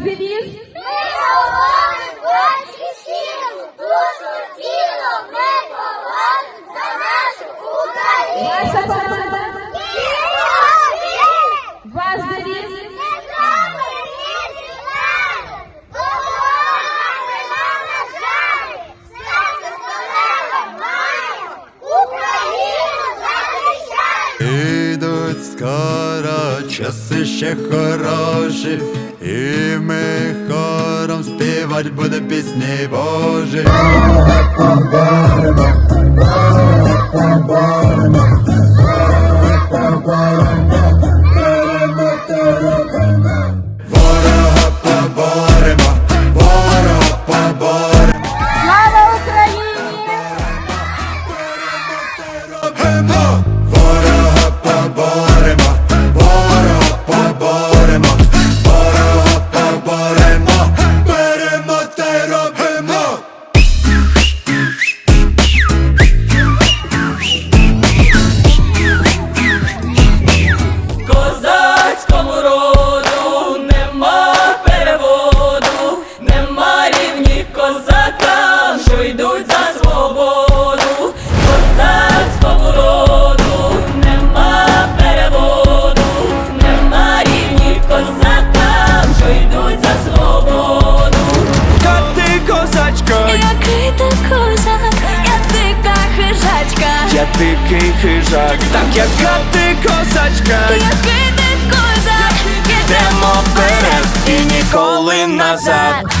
привіз? Ми заводи батьки сіл, душу, тіло, ми поводимо за нашу Україну. Ваша команда? Ваш девіз? Не зробимо ніж владу, допомагати нам на жаль. Скоро, часи ще хороші, і Господь буде пісні Божі. я дикий хижак, так як ти козачка, який ти козак, ідемо вперед і ніколи назад.